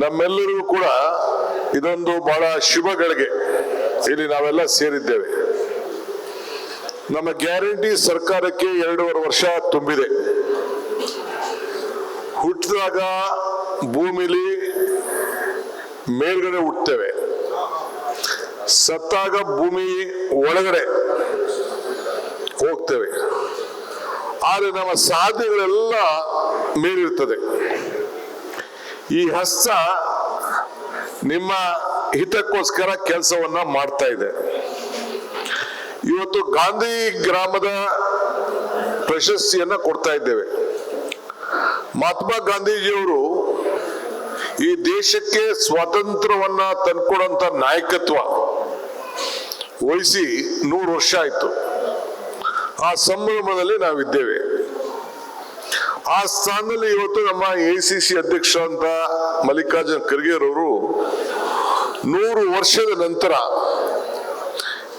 ನಮ್ಮೆಲ್ಲರಿಗೂ ಕೂಡ ಇದೊಂದು ಬಹಳ ಶುಭ ಗಳಿಗೆ ಇಲ್ಲಿ ನಾವೆಲ್ಲ ಸೇರಿದ್ದೇವೆ. ನಮ್ಮ ಗ್ಯಾರಂಟಿ ಸರ್ಕಾರಕ್ಕೆ ಎರಡೂವರೆ ವರ್ಷ ತುಂಬಿದೆ. ಹುಟ್ಟಿದಾಗ ಭೂಮಿಲಿ ಮೇಲ್ಗಡೆ ಹುಟ್ಟುತ್ತೇವೆ. ಸತ್ತಾಗ ಭೂಮಿ ಒಳಗಡೆ ಹೋಗ್ತೇವೆ. ಆದರೆ ನಮ್ಮ ಸಾಧ್ಯಗಳೆಲ್ಲ ಮೇಲಿರ್ತದೆ ಈ ಹಸ್ತ ನಿಮ್ಮ ಹಿತಕ್ಕೋಸ್ಕರ ಕೆಲಸವನ್ನ ಮಾಡ್ತಾ ಇದೆ. ಇವತ್ತು ಗಾಂಧಿ ಗ್ರಾಮದ ಪ್ರಶಸ್ತಿಯನ್ನ ಕೊಡ್ತಾ ಇದ್ದೇವೆ. ಮಹಾತ್ಮ ಗಾಂಧೀಜಿಯವರು ಈ ದೇಶಕ್ಕೆ ಸ್ವಾತಂತ್ರ್ಯವನ್ನ ತಂದ್ಕೊಡಂತ ನಾಯಕತ್ವ ವಹಿಸಿ ನೂರು ವರ್ಷ ಆಯ್ತು. ಆ ಸಂಭ್ರಮದಲ್ಲಿ ನಾವಿದ್ದೇವೆ. ಆ ಸ್ಥಾನದಲ್ಲಿ ಇವತ್ತು ನಮ್ಮ ಎ ಸಿ ಅಧ್ಯಕ್ಷ ಅಂತ ಮಲ್ಲಿಕಾರ್ಜುನ್ ಖರ್ಗೆ ಅವರು ನೂರು ವರ್ಷದ ನಂತರ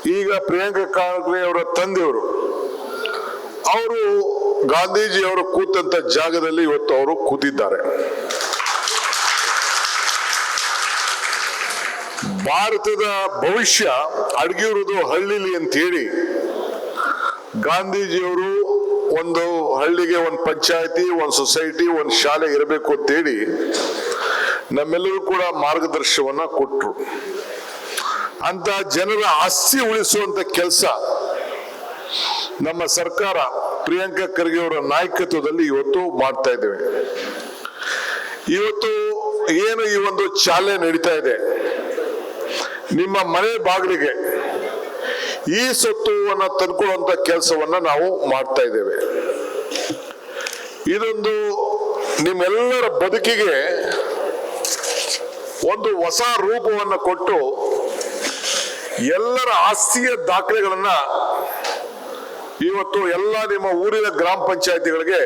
ಈಗ ಪ್ರಿಯಾಂಕಾ ಖಾರ್ಗೆ ಅವರ ತಂದೆಯವರು, ಅವರು ಗಾಂಧೀಜಿ ಅವರು ಕೂತಂತ ಜಾಗದಲ್ಲಿ ಇವತ್ತು ಅವರು ಕೂತಿದ್ದಾರೆ. ಭಾರತದ ಭವಿಷ್ಯ ಅಡಗಿರುವುದು ಹಳ್ಳಿಲಿ ಅಂತ ಹೇಳಿ ಗಾಂಧೀಜಿಯವರು ಒಂದು ಹಳ್ಳಿಗೆ ಒಂದು ಪಂಚಾಯತಿ, ಒಂದು ಸೊಸೈಟಿ, ಒಂದು ಶಾಲೆ ಇರಬೇಕು ಅಂತೇಳಿ ನಮ್ಮೆಲ್ಲರೂ ಕೂಡ ಮಾರ್ಗದರ್ಶನವನ್ನ ಕೊಟ್ಟರು ಅಂತ ಜನರ ಆಸ್ತಿ ಉಳಿಸುವಂತ ಕೆಲಸ ನಮ್ಮ ಸರ್ಕಾರ ಪ್ರಿಯಾಂಕಾ ಖರ್ಗೆ ಅವರ ನಾಯಕತ್ವದಲ್ಲಿ ಇವತ್ತು ಮಾಡ್ತಾ ಇದ್ದೇವೆ. ಇವತ್ತು ಏನು ಈ ಒಂದು ಚಾಲೆ ನಡೀತಾ ಇದೆ, ನಿಮ್ಮ ಮನೆ ಬಾಗಿಲಿಗೆ ಈ ಸತ್ವವನ್ನ ತಂದ್ಕೊಳ್ಳುವಂತ ಕೆಲಸವನ್ನ ನಾವು ಮಾಡ್ತಾ ಇದ್ದೇವೆ. ಇದೊಂದು ನಿಮ್ಮೆಲ್ಲರ ಬದುಕಿಗೆ ಒಂದು ಹೊಸ ರೂಪವನ್ನ ಕೊಟ್ಟು ಎಲ್ಲರ ಆಸ್ತಿಯ ದಾಖಲೆಗಳನ್ನ ಇವತ್ತು ಎಲ್ಲ ನಿಮ್ಮ ಊರಿನ ಗ್ರಾಮ ಪಂಚಾಯತಿಗಳಿಗೆ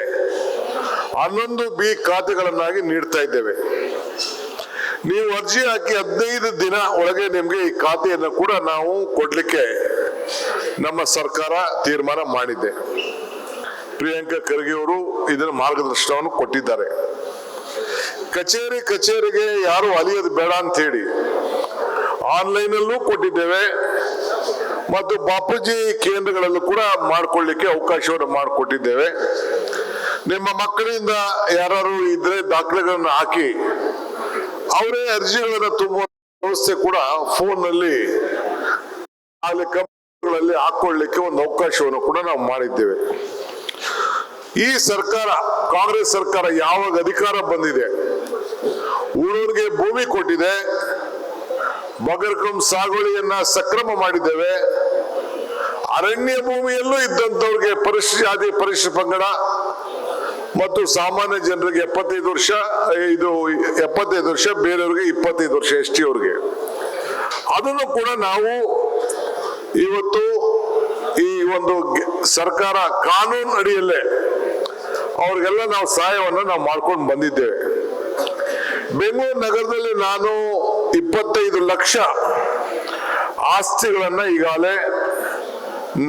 ಹನ್ನೊಂದು ಬಿ ಖಾತೆಗಳನ್ನಾಗಿ ನೀಡ್ತಾ ಇದ್ದೇವೆ. ನೀವು ಅರ್ಜಿ ಹಾಕಿ ಹದಿನೈದು ದಿನ ಒಳಗೆ ನಿಮ್ಗೆ ಈ ಖಾತೆಯನ್ನು ಕೂಡ ನಾವು ಕೊಡ್ಲಿಕ್ಕೆ ನಮ್ಮ ಸರ್ಕಾರ ತೀರ್ಮಾನ ಮಾಡಿದೆ. ಪ್ರಿಯಾಂಕಾ ಖರ್ಗೆ ಅವರು ಇದರ ಮಾರ್ಗದರ್ಶನವನ್ನು ಕೊಟ್ಟಿದ್ದಾರೆ. ಕಚೇರಿ ಕಚೇರಿಗೆ ಯಾರು ಅಲಿಯೋದು ಬೇಡ ಅಂತ ಹೇಳಿ ಆನ್ಲೈನ್ ಅಲ್ಲೂ ಕೊಟ್ಟಿದ್ದೇವೆ ಮತ್ತು ಬಾಪೂಜಿ ಕೇಂದ್ರಗಳಲ್ಲೂ ಕೂಡ ಮಾಡ್ಕೊಳ್ಳಿಕ್ಕೆ ಅವಕಾಶವನ್ನು ಮಾಡಿಕೊಟ್ಟಿದ್ದೇವೆ. ನಿಮ್ಮ ಮಕ್ಕಳಿಂದ ಯಾರು ಇದ್ರೆ ದಾಖಲೆಗಳನ್ನು ಹಾಕಿ ಅವರೇ ಅರ್ಜಿಗಳನ್ನು ತುಂಬುವ ವ್ಯವಸ್ಥೆ ಕೂಡ ಫೋನ್ನಲ್ಲಿ ಹಾಕೊಳ್ಳಿಕ್ಕೆ ಒಂದು ಅವಕಾಶವನ್ನು ಕೂಡ ನಾವು ಮಾಡಿದ್ದೇವೆ. ಈ ಸರ್ಕಾರ, ಕಾಂಗ್ರೆಸ್ ಸರ್ಕಾರ ಯಾವಾಗ ಅಧಿಕಾರ ಬಂದಿದೆ? ಊರೂರಿಗೆ ಭೂಮಿ ಕೊಟ್ಟಿದೆ ಬಗರ್ಕಂ ಸಾಗುವಳಿಯನ್ನ ಸಕ್ರಮ ಮಾಡಿದ್ದೇವೆ, ಅರಣ್ಯ ಭೂಮಿಯಲ್ಲೂ ಇದ್ದಂಥವ್ರಿಗೆ ಪರಿಶಿಷ್ಟ ಜಾತಿ ಪರಿಶಿಷ್ಟ ಪಂಗಡ ಮತ್ತು ಸಾಮಾನ್ಯ ಜನರಿಗೆ ಎಪ್ಪತ್ತೈದು ವರ್ಷ, ಇದು ಎಪ್ಪತ್ತೈದು ವರ್ಷ, ಬೇರೆಯವ್ರಿಗೆ ಇಪ್ಪತ್ತೈದು ವರ್ಷ ಎಸ್ ಅವ್ರಿಗೆ. ಅದನ್ನು ಕೂಡ ನಾವು ಇವತ್ತು ಈ ಒಂದು ಸರ್ಕಾರ ಕಾನೂನು ಅಡಿಯಲ್ಲೇ ಅವ್ರಿಗೆಲ್ಲ ನಾವು ಸಹಾಯವನ್ನು ನಾವು ಮಾಡ್ಕೊಂಡು ಬಂದಿದ್ದೇವೆ. ಬೆಂಗಳೂರು ನಗರದಲ್ಲಿ ನಾನು ಇಪ್ಪತ್ತೈದು ಲಕ್ಷ ಆಸ್ತಿಗಳನ್ನ ಈಗಾಗಲೇ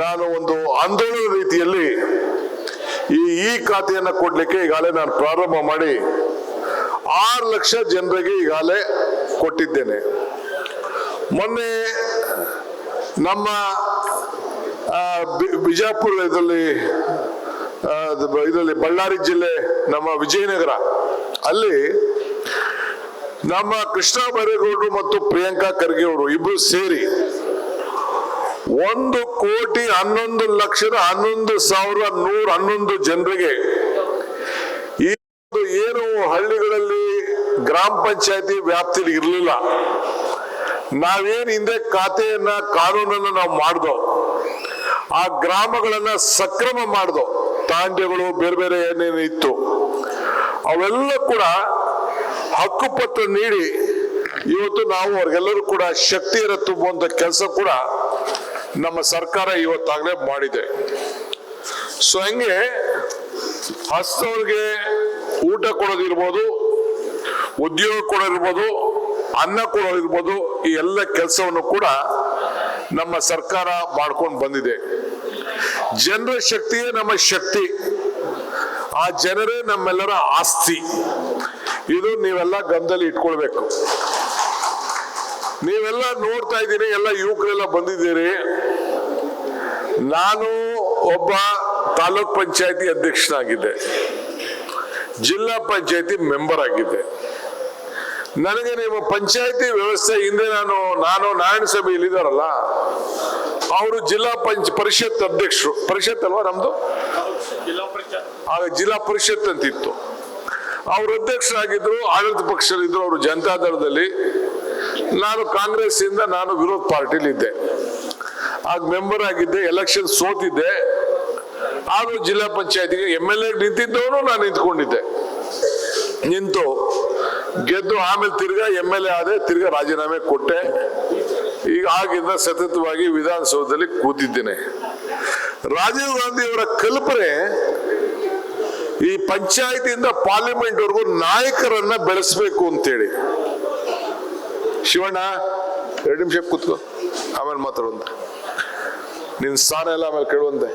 ನಾನು ಒಂದು ಆಂದೋಲನ ರೀತಿಯಲ್ಲಿ ಈ ಈ ಖಾತೆಯನ್ನ ಕೊಡ್ಲಿಕ್ಕೆ ಈಗಾಗಲೇ ನಾನು ಪ್ರಾರಂಭ ಮಾಡಿ ಆರು ಲಕ್ಷ ಜನರಿಗೆ ಈಗಾಗಲೇ ಕೊಟ್ಟಿದ್ದೇನೆ. ಮೊನ್ನೆ ನಮ್ಮ ಬಿಜಾಪುರ ಇದರಲ್ಲಿ ಇದರಲ್ಲಿ ಬಳ್ಳಾರಿ ಜಿಲ್ಲೆ ನಮ್ಮ ವಿಜಯನಗರ. ಅಲ್ಲಿ ನಮ್ಮ ಕೃಷ್ಣ ಬೈರೇಗೌಡರು ಮತ್ತು ಪ್ರಿಯಾಂಕಾ ಖರ್ಗೆ ಅವರು ಇಬ್ರು ಸೇರಿ ಒಂದು ಕೋಟಿ ಹನ್ನೊಂದು ಲಕ್ಷದ ಹನ್ನೊಂದು ಸಾವಿರ ನೂರ ಹನ್ನೊಂದು ಜನರಿಗೆ ಈ ಏನು ಹಳ್ಳಿಗಳಲ್ಲಿ ಗ್ರಾಮ ಪಂಚಾಯತಿ ವ್ಯಾಪ್ತಿಯಲ್ಲಿ ಇರಲಿಲ್ಲ. ನಾವೇನ್ ಹಿಂದೆ ಖಾತೆಯನ್ನ ಕಾನೂನನ್ನ ನಾವು ಮಾಡ್ದೋ, ಆ ಗ್ರಾಮಗಳನ್ನ ಸಕ್ರಮ ಮಾಡ್ದೋ ತಾಂಡ್ಯಗಳು ಬೇರೆ ಬೇರೆ ಏನೇನು ಇತ್ತು, ಅವೆಲ್ಲ ಕೂಡ ಹಕ್ಕುಪತ್ರ ನೀಡಿ ಇವತ್ತು ನಾವು ಅವ್ರಿಗೆಲ್ಲರೂ ಕೂಡ ಶಕ್ತಿಯನ್ನು ತುಂಬುವಂತ ಕೆಲಸ ಕೂಡ ನಮ್ಮ ಸರ್ಕಾರ ಇವತ್ತಾಗಲೇ ಮಾಡಿದೆ. ಸೊ ಹಂಗೆ ಹಸ್ತವ್ರಿಗೆ ಊಟ ಕೊಡೋದಿರ್ಬೋದು, ಉದ್ಯೋಗ ಕೊಡೋದಿರ್ಬೋದು ಅನ್ನ ಕೊಡೋದಿರ್ಬೋದು ಈ ಎಲ್ಲ ಕೆಲಸವನ್ನು ಕೂಡ ನಮ್ಮ ಸರ್ಕಾರ ಮಾಡ್ಕೊಂಡು ಬಂದಿದೆ. ಜನರ ಶಕ್ತಿಯೇ ನಮ್ಮ ಶಕ್ತಿ. ಆ ಜನರೇ ನಮ್ಮೆಲ್ಲರ ಆಸ್ತಿ. ಇದು ನೀವೆಲ್ಲ ಗಮನದಲ್ಲಿ ಇಟ್ಕೊಳ್ಬೇಕು. ನೀವೆಲ್ಲ ನೋಡ್ತಾ ಇದ್ದೀರಿ, ಎಲ್ಲ ಯುವಕರೆಲ್ಲ ಬಂದಿದ್ದೀರಿ. ನಾನು ಒಬ್ಬ ತಾಲೂಕ್ ಪಂಚಾಯತಿ ಅಧ್ಯಕ್ಷನಾಗಿದ್ದೆ. ಜಿಲ್ಲಾ ಪಂಚಾಯತಿ ಮೆಂಬರ್ ಆಗಿದ್ದೆ. ನನಗೆ ನೀವು ಪಂಚಾಯತಿ ವ್ಯವಸ್ಥೆ ಹಿಂದೆ ನಾನು ನಾನು ನಾರಾಯಣ ಸಭೆಯಲ್ಲಿ ಇದ್ದಾರಲ್ಲ ಅವರು ಜಿಲ್ಲಾ ಪಂಚ, ಪರಿಷತ್ ಅಧ್ಯಕ್ಷರು. ಪರಿಷತ್ ಅಲ್ವಾ ನಮ್ದು? ಆಗ ಜಿಲ್ಲಾ ಪರಿಷತ್ ಅಂತಿತ್ತು. ಅವ್ರ ಅಧ್ಯಕ್ಷರಾಗಿದ್ರು, ಆಡಳಿತ ಪಕ್ಷದಲ್ಲಿದ್ರು ಅವರು ಜನತಾದಳದಲ್ಲಿ ನಾನು ಕಾಂಗ್ರೆಸ್ ಇಂದ ನಾನು ವಿರೋಧ ಪಾರ್ಟಿಲಿ ಇದ್ದೆ ಆಗ ಮೆಂಬರ್ ಆಗಿದ್ದೆ, ಎಲೆಕ್ಷನ್ ಸೋತಿದ್ದೆ. ಆದ್ರೂ ಜಿಲ್ಲಾ ಪಂಚಾಯತಿಗೆ ಎಂ ಎಲ್ ಎ ನಿಂತಿದ್ದವನು, ನಾನು ನಿಂತ್ಕೊಂಡಿದ್ದೆ. ನಿಂತು ಗೆದ್ದು ಆಮೇಲೆ ತಿರ್ಗಾ ಎಂ ಎಲ್ ಎ ಆದೆ ತಿರ್ಗಾ ರಾಜೀನಾಮೆ ಕೊಟ್ಟೆ. ಈಗ ಆಗಿಂದ ಸತತವಾಗಿ ವಿಧಾನಸೌಧದಲ್ಲಿ ಕೂತಿದ್ದೇನೆ. ರಾಜೀವ್ ಗಾಂಧಿ ಅವರ ಕಲ್ಪನೆ ಈ ಪಂಚಾಯತಿಯಿಂದ ಪಾರ್ಲಿಮೆಂಟ್ ವರೆಗೂ ನಾಯಕರನ್ನ ಬೆಳೆಸಬೇಕು ಅಂತೇಳಿ. ಶಿವಣ್ಣ, ಎರಡು ನಿಮಿಷ ಕೂತ್ಕೋ. ಆಮೇಲೆ ಮಾತಾಡುವಂತೆ. ನಿನ್ ಸ್ಥಾನ ಎಲ್ಲ ಆಮೇಲೆ ಕೇಳುವಂತೆ.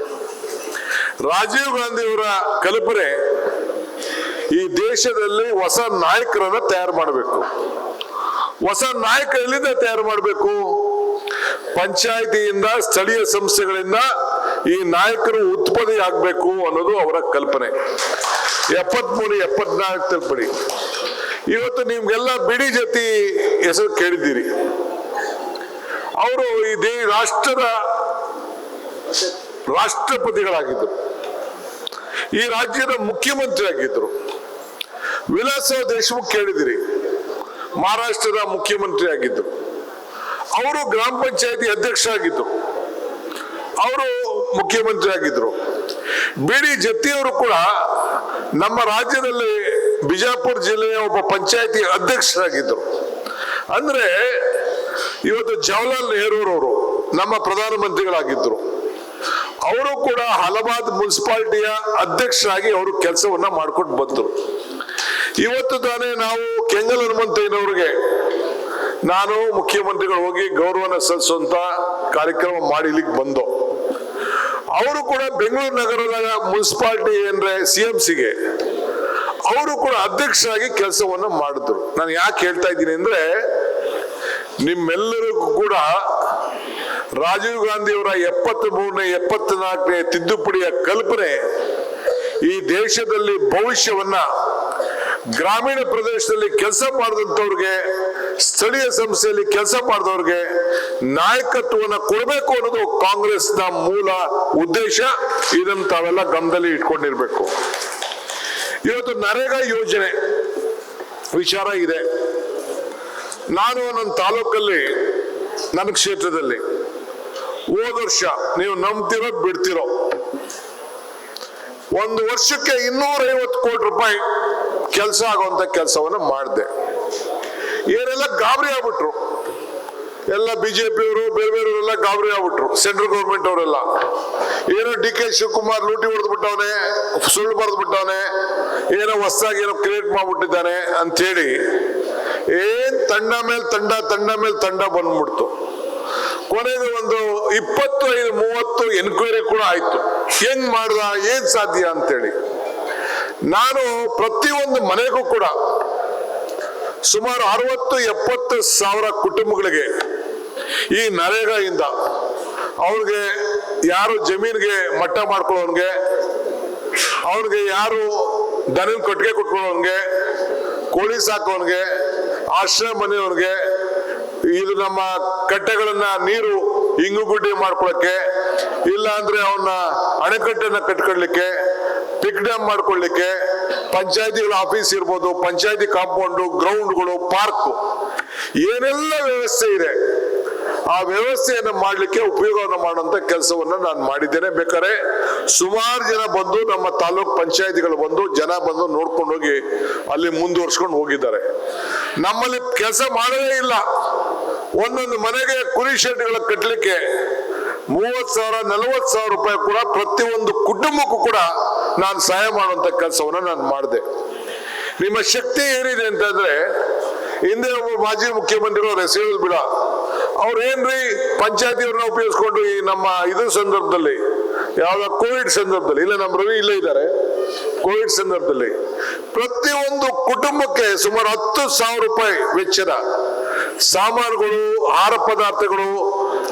ರಾಜೀವ್ ಗಾಂಧಿ ಅವರ ಕಲ್ಪನೆ ಈ ದೇಶದಲ್ಲಿ ಹೊಸ ನಾಯಕರನ್ನ ತಯಾರು ಮಾಡಬೇಕು. ಹೊಸ ನಾಯಕ ಎಲ್ಲಿಂದ ತಯಾರು ಮಾಡಬೇಕು? ಪಂಚಾಯತಿಯಿಂದ, ಸ್ಥಳೀಯ ಸಂಸ್ಥೆಗಳಿಂದ ಈ ನಾಯಕರು ಉತ್ಪತ್ತಿ ಆಗ್ಬೇಕು ಅನ್ನೋದು ಅವರ ಕಲ್ಪನೆ. ಎಪ್ಪತ್ಮೂರು, ಎಪ್ಪತ್ನಾಲ್ಕು ತಿಳ್ಪಡಿ ಇವತ್ತು ನಿಮ್ಗೆಲ್ಲ ಬಿಡಿ ಜತಿ ಹೆಸರು ಕೇಳಿದ್ದೀರಿ. ಅವರು ಈ ದೇ ರಾಷ್ಟ್ರದ ರಾಷ್ಟ್ರಪತಿಗಳಾಗಿದ್ದರು. ಈ ರಾಜ್ಯದ ಮುಖ್ಯಮಂತ್ರಿ ಆಗಿದ್ದರು ವಿಲಾಸ ದೇಶಮುಖ್ ಕೇಳಿದಿರಿ. ಮಹಾರಾಷ್ಟ್ರದ ಮುಖ್ಯಮಂತ್ರಿ ಆಗಿದ್ದು. ಅವರು ಗ್ರಾಮ ಪಂಚಾಯತಿ ಅಧ್ಯಕ್ಷ ಆಗಿದ್ದು. ಅವರು ಮುಖ್ಯಮಂತ್ರಿ ಆಗಿದ್ರು. ಬಿಡಿ ಜತ್ತಿಯವರು ಕೂಡ ನಮ್ಮ ರಾಜ್ಯದಲ್ಲಿ ಬಿಜಾಪುರ ಜಿಲ್ಲೆಯ ಒಬ್ಬ ಪಂಚಾಯತಿ ಅಧ್ಯಕ್ಷರಾಗಿದ್ದರು ಅಂದ್ರೆ ಇವತ್ತು ಜವಾಹರ್ಲಾಲ್ ನೆಹರೂರವರು ನಮ್ಮ ಪ್ರಧಾನಮಂತ್ರಿಗಳಾಗಿದ್ದರು ಅವರು ಕೂಡ ಹಲವಾರು ಮುನ್ಸಿಪಾಲಿಟಿಯ ಅಧ್ಯಕ್ಷರಾಗಿ ಅವರು ಕೆಲಸವನ್ನ ಮಾಡ್ಕೊಂಡು ಬಂದರು. ಇವತ್ತು ತಾನೇ ನಾವು ಕೆಂಗಲ್ ಹನುಮಂತಯ್ಯನವ್ರಿಗೆ ನಾನು ಮುಖ್ಯಮಂತ್ರಿಗಳು ಹೋಗಿ ಗೌರವನ ಸಲ್ಲಿಸುವಂತ ಕಾರ್ಯಕ್ರಮ ಮಾಡಿಲಿಕ್ಕೆ ಇಲ್ಲಿಗೆ ಬಂದು, ಅವರು ಕೂಡ ಬೆಂಗಳೂರು ನಗರದ ಮುನ್ಸಿಪಾಲಿಟಿ ಏನ್ರೆ ಸಿ ಎಂ ಸಿಗೆ, ಅವರು ಕೂಡ ಅಧ್ಯಕ್ಷರಾಗಿ ಕೆಲಸವನ್ನ ಮಾಡಿದ್ರು. ನಾನು ಯಾಕೆ ಹೇಳ್ತಾ ಇದ್ದೀನಿ ಅಂದ್ರೆ, ನಿಮ್ಮೆಲ್ಲರಿಗೂ ಕೂಡ ರಾಜೀವ್ ಗಾಂಧಿ ಅವರ ಎಪ್ಪತ್ತ್ ಮೂರನೇ ಎಪ್ಪತ್ನಾಲ್ಕನೇ ತಿದ್ದುಪಡಿಯ ಕಲ್ಪನೆ ಈ ದೇಶದಲ್ಲಿ ಭವಿಷ್ಯವನ್ನ ಗ್ರಾಮೀಣ ಪ್ರದೇಶದಲ್ಲಿ ಕೆಲಸ ಮಾಡಿದಂಥವ್ರಿಗೆ, ಸ್ಥಳೀಯ ಸಂಸ್ಥೆಯಲ್ಲಿ ಕೆಲಸ ಮಾಡಿದವ್ರಿಗೆ ನಾಯಕತ್ವವನ್ನು ಕೊಡಬೇಕು ಅನ್ನೋದು ಕಾಂಗ್ರೆಸ್ನ ಮೂಲ ಉದ್ದೇಶ. ಇದನ್ನು ತಾವೆಲ್ಲ ಗಮನದಲ್ಲಿ ಇಟ್ಕೊಂಡಿರ್ಬೇಕು. ಇವತ್ತು ನರೇಗಾ ಯೋಜನೆ ವಿಚಾರ ಇದೆ. ನಾನು ನನ್ನ ತಾಲೂಕಲ್ಲಿ, ನನ್ನ ಕ್ಷೇತ್ರದಲ್ಲಿ ಹೋದ ವರ್ಷ ನೀವು ನಂಬ್ತಿರೋ ಬಿಡ್ತಿರೋ. ಒಂದು ವರ್ಷಕ್ಕೆ ಇನ್ನೂರ ಐವತ್ತು ಕೋಟಿ ರೂಪಾಯಿ ಕೆಲಸ ಆಗುವಂತ ಕೆಲಸವನ್ನ ಮಾಡಿದೆ. ಏನೆಲ್ಲ ಗಾಬರಿ ಆಗ್ಬಿಟ್ರು. ಎಲ್ಲ ಬಿಜೆಪಿಯವರು ಬೇರೆ ಬೇರೆಯವರೆಲ್ಲ ಗಾಬರಿ ಆಗ್ಬಿಟ್ರು, ಸೆಂಟ್ರಲ್ ಗೌರ್ಮೆಂಟ್ ಅವರೆಲ್ಲ. ಏನೋ ಡಿ ಕೆ ಶಿವಕುಮಾರ್ ಲೂಟಿ ಹೊಡೆದು ಬಿಟ್ಟವನೆ, ಸುಳ್ಳು ಬರೆದು ಬಿಟ್ಟವನೆ, ಏನೋ ಹೊಸದಾಗಿ ಏನೋ ಕ್ರಿಯೇಟ್ ಮಾಡ್ಬಿಟ್ಟಿದ್ದಾನೆ ಅಂತೇಳಿ ಏನ್ ತಂಡ ಮೇಲೆ ತಂಡ ತಂಡ ಮೇಲೆ ತಂಡ ಬಂದ್ಬಿಡ್ತು. ಕೊನೆಗೆ ಒಂದು ಇಪ್ಪತ್ತು ಐದು ಮೂವತ್ತು ಎನ್ಕ್ವೈರಿ ಕೂಡ ಆಯ್ತು. ಹೆಂಗ್ ಮಾಡ್ದ, ಏನ್ ಸಾಧ್ಯ ಅಂತೇಳಿ ನಾನು ಪ್ರತಿಯೊಂದು ಮನೆಗೂ ಕೂಡ ಸುಮಾರು ಅರವತ್ತು ಎಪ್ಪತ್ತು ಸಾವಿರ ಕುಟುಂಬಗಳಿಗೆ ಈ ನರೇಗಾಯಿಂದ ಅವ್ರಿಗೆ ಯಾರು ಜಮೀನಿಗೆ ಮಟ್ಟ ಮಾಡ್ಕೊಳ್ಳೋನ್ಗೆ, ಅವ್ರಿಗೆ ಯಾರು ದನದ ಕೊಟ್ಟಿಗೆ ಕೊಟ್ಕೊಳ್ಳೋನ್ಗೆ, ಕೋಳಿ ಸಾಕೋನ್ಗೆ ಆಶ್ರಯ ಮನೆಯವ್ರಿಗೆ, ಇದು ನಮ್ಮ ಕಟ್ಟೆಗಳನ್ನ ನೀರು ಇಂಗುಗುಡ್ಡಿ ಮಾಡ್ಕೊಳಕ್ಕೆ ಇಲ್ಲ ಅಂದ್ರೆ ಅವನ್ನ ಅಣೆಕಟ್ಟೆಯನ್ನ ಕಟ್ಕೊಳ್ಳಿಕ್ಕೆ ಪಿಕ್ ಡ್ಯಾಮ್ ಮಾಡ್ಕೊಳ್ಳಿಕ್ಕೆ ಪಂಚಾಯತಿಗಳ ಆಫೀಸ್ ಇರ್ಬೋದು, ಪಂಚಾಯತಿ ಕಾಂಪೌಂಡು ಗ್ರೌಂಡ್ಗಳು ಪಾರ್ಕ್ ಏನೆಲ್ಲ ವ್ಯವಸ್ಥೆ ಇದೆ, ಆ ವ್ಯವಸ್ಥೆಯನ್ನು ಮಾಡಲಿಕ್ಕೆ ಉಪಯೋಗವನ್ನು ಮಾಡುವಂತ ಕೆಲಸವನ್ನ ನಾನು ಮಾಡಿದ್ದೇನೆ. ಬೇಕಾದ್ರೆ ಸುಮಾರು ಜನ ಬಂದು ನಮ್ಮ ತಾಲೂಕ್ ಪಂಚಾಯತಿಗಳು ಬಂದು, ಜನ ಬಂದು ನೋಡ್ಕೊಂಡು ಹೋಗಿ ಅಲ್ಲಿ ಮುಂದುವರ್ಸ್ಕೊಂಡು ಹೋಗಿದ್ದಾರೆ. ನಮ್ಮಲ್ಲಿ ಕೆಲಸ ಮಾಡಲೇ ಇಲ್ಲ. ಒಂದೊಂದು ಮನೆಗೆ ಕುರಿ ಶೆಡ್ಗಳ ಕಟ್ಟಲಿಕ್ಕೆ ಮೂವತ್ ಸಾವಿರ, ನಲವತ್ತು ಸಾವಿರ ರೂಪಾಯಿ ಕೂಡ ಪ್ರತಿಯೊಂದು ಕುಟುಂಬಕ್ಕೂ ಕೂಡ ನಾನು ಸಹಾಯ ಮಾಡುವಂತ ಕೆಲಸವನ್ನ ನಾನು ಮಾಡಿದೆ. ನಿಮ್ಮ ಶಕ್ತಿ ಏನಿದೆ ಅಂತಂದ್ರೆ, ಹಿಂದೆ ಒಬ್ಬ ಮಾಜಿ ಮುಖ್ಯಮಂತ್ರಿಗಳು ಹೆಸರು ಬಿಡ ಅವ್ರು ಏನ್ರಿ ಪಂಚಾಯತಿಯವ್ರನ್ನ ಉಪಯೋಗಿಸ್ಕೊಂಡು ಈ ನಮ್ಮ ಇದ್ರ ಸಂದರ್ಭದಲ್ಲಿ, ಯಾವ್ದ ಕೋವಿಡ್ ಸಂದರ್ಭದಲ್ಲಿ, ಇಲ್ಲ ನಮ್ಮ ರವಿ ಇಲ್ಲೇ ಇದ್ದಾರೆ, ಕೋವಿಡ್ ಸಂದರ್ಭದಲ್ಲಿ ಪ್ರತಿಯೊಂದು ಕುಟುಂಬಕ್ಕೆ ಸುಮಾರು ಹತ್ತು ಸಾವಿರ ರೂಪಾಯಿ ವೆಚ್ಚದ ಸಾಮಾನುಗಳು, ಆಹಾರ ಪದಾರ್ಥಗಳು,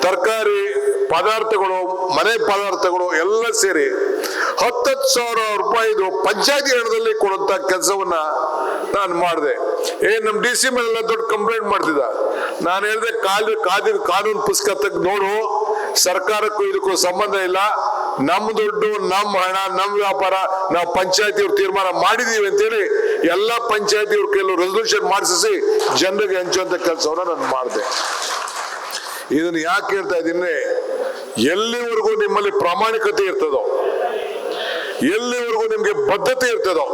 ತರಕಾರಿ ಪದಾರ್ಥಗಳು, ಮನೆ ಪದಾರ್ಥಗಳು ಎಲ್ಲ ಸೇರಿ ಹತ್ತತ್ತು ಸಾವಿರ ರೂಪಾಯಿದು ಪಂಚಾಯತಿ ಹಣದಲ್ಲಿ ಕೊಡುವಂತ ಕೆಲಸವನ್ನ ನಾನು ಮಾಡಿದೆ. ಏ, ನಮ್ ಡಿ ಸಿ ಮೇಲೆಲ್ಲ ದೊಡ್ಡ ಕಂಪ್ಲೇಂಟ್ ಮಾಡ್ತಿದ್ದ. ನಾನು ಹೇಳಿದೆ, ಕಾಲ್ ಕಾದಿ ಕಾನೂನು ಪುಸ್ತಕ ತೆಗೆದು ನೋಡು. ಸರ್ಕಾರಕ್ಕೂ ಇದಕ್ಕೂ ಸಂಬಂಧ ಇಲ್ಲ. ನಮ್ಮ ದುಡ್ಡು ನಮ್ಮ ಹಣ ನಮ್ಮ ವ್ಯಾಪಾರ, ನಾವು ಪಂಚಾಯತಿ ಅವ್ರು ತೀರ್ಮಾನ ಮಾಡಿದೀವಿ ಅಂತೇಳಿ ಎಲ್ಲ ಪಂಚಾಯತಿ ಅವ್ರ ಕೆಲವು ರೆಸಲ್ಯೂಷನ್ ಮಾಡಿಸಿ ಜನರಿಗೆ ಹಂಚುವಂತ ಕೆಲಸವನ್ನ ನಾನು ಮಾಡಿದೆ. ಇದನ್ನ ಯಾಕೆ ಹೇಳ್ತಾ ಇದ್ದೀನಿ, ಎಲ್ಲಿವರೆಗೂ ನಿಮ್ಮಲ್ಲಿ ಪ್ರಾಮಾಣಿಕತೆ ಇರ್ತದೋ ಎಲ್ಲಿವರೆಗೂ ನಿಮ್ಗೆ ಬದ್ಧತೆ ಇರ್ತದೋ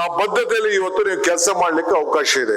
ಆ ಬದ್ಧತೆಯಲ್ಲಿ ಇವತ್ತು ನೀವು ಕೆಲಸ ಮಾಡ್ಲಿಕ್ಕೆ ಅವಕಾಶ ಇದೆ.